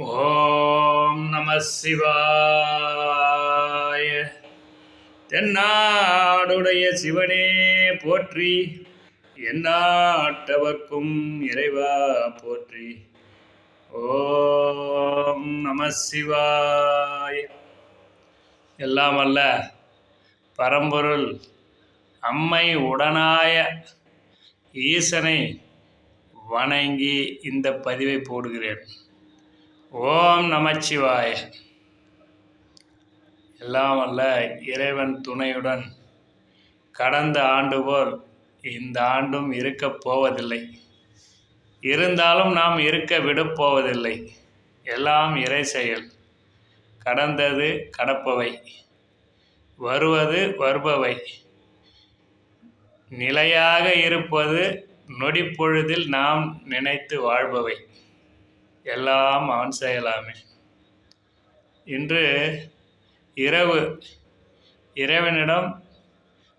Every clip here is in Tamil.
ஓம் நம சிவாய. தென்னாடுடைய சிவனே போற்றி எந்நாட்டவர்க்கும் இறைவா போற்றி. ஓம் நம சிவாய. எல்லாம் அல்ல பரம்பொருள் அம்மை உடனாய ஈசனை வணங்கி இந்த பதிவை போடுகிறேன். ஓம் நமச்சிவாய. எல்லாம் அல்ல இறைவன் துணையுடன் கடந்த ஆண்டு போல் இந்த ஆண்டும் இருக்கப் போவதில்லை. இருந்தாலும் நாம் இருக்க விடப் போவதில்லை. எல்லாம் இறை செயல். கடந்தது கடப்பவை. வருவது வருபவை. நிலையாக இருப்பது நொடிப்பொழுதில் நாம் நினைத்து வாழ்பவை. எல்லாம் அவன் செய்யலாமே. இன்று இரவு இறைவனிடம்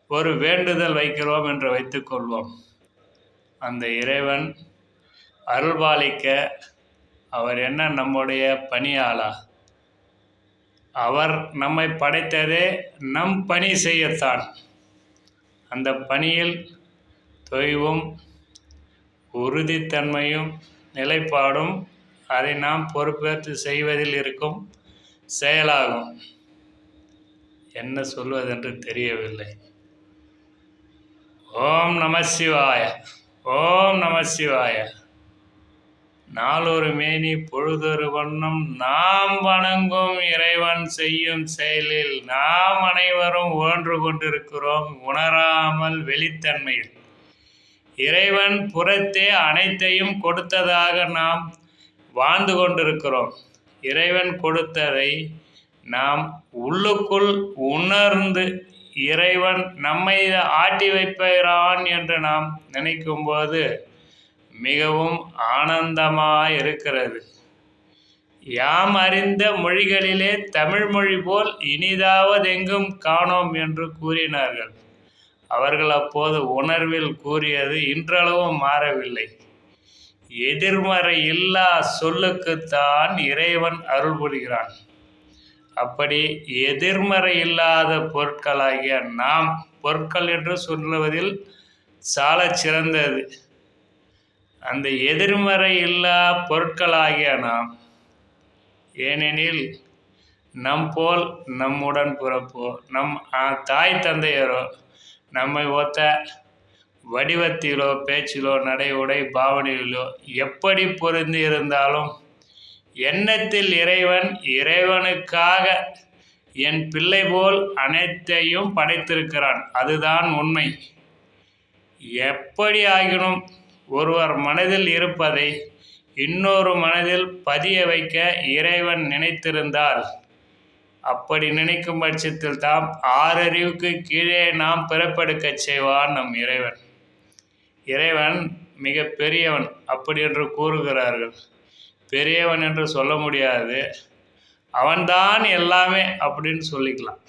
ஒரு வேண்டுதல் வைக்கிறோம் என்று வைத்துக்கொள்வோம் அந்த இறைவன் அருள்பாலிக்க அவர் என்ன நம்முடைய பணியாளா? அவர் நம்மை படைத்ததே நம் பணி செய்யத்தான். அந்த பணியில் தொய்வும் உறுதித்தன்மையும் நிலைப்பாடும் அதை நாம் பொறுப்பேற்று செய்வதில் இருக்கும் செயலாகும். என்ன சொல்வதென்று தெரியவில்லை. ஓம் நம சிவாய ஓம் நம சிவாய. நாளொரு மேனி பொழுதொரு வண்ணம் நாம் வணங்கும் இறைவன் செய்யும் செயலில் நாம் அனைவரும் ஓன்று கொண்டிருக்கிறோம் உணராமல் வெளித்தன்மையில். இறைவன் புறத்தே அனைத்தையும் கொடுத்ததாக நாம் வாழ்ந்து கொண்டிருக்கிறோம். இறைவன் கொடுத்ததை நாம் உள்ளுக்குள் உணர்ந்து இறைவன் நம்மை ஆட்டி வைப்பான் என்று நாம் நினைக்கும்போது மிகவும் ஆனந்தமாக இருக்கிறது யாம் அறிந்த மொழிகளிலே தமிழ் மொழி போல் இனிதாவது எங்கும் காணோம் என்று கூறினார்கள். அவர்கள் அப்போது உணர்வில் கூறியது இன்றளவும் மாறவில்லை. எதிர்மறை இல்லா சொல்லுக்குத்தான் இறைவன் அருள் புரிகிறான் அப்படி எதிர்மறை இல்லாத பொருட்களாகிய நாம் பொருட்கள் என்று சொல்லுவதில் சால சிறந்தது. அந்த எதிர்மறை இல்லா பொருட்களாகிய நாம் ஏனெனில் நம் போல் நம்முடன் பிறப்போ நம் தாய் தந்தையரோ நம்மை ஒத்த வடிவத்திலோ பேச்சிலோ நடை உடை பாவனையிலோ எப்படி பொருந்தி இருந்தாலும் எண்ணத்தில் இறைவன் இறைவனுக்காக என் பிள்ளை போல் அனைத்தையும் படைத்திருக்கிறான். அதுதான் உண்மை. எப்படி ஆகினும் ஒருவர் மனதில் இருப்பதை இன்னொரு மனதில் பதிய வைக்க இறைவன் நினைத்திருந்தால் அப்படி நினைக்கும் பட்சத்தில் தாம் ஆறறிவுக்கு கீழே நாம் பிறப்பெடுக்கச் செய்வான் நம் இறைவன். இறைவன் மிக பெரியவன் அப்படி என்று கூறுகிறார்கள். பெரியவன் என்று சொல்ல முடியாது. அவன்தான் எல்லாமே அப்படின்னு சொல்லிக்கலாம்.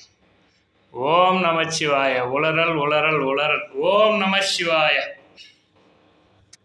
ஓம் நமச்சிவாய உளறல் உளறல் உளறல். ஓம் நமசிவாய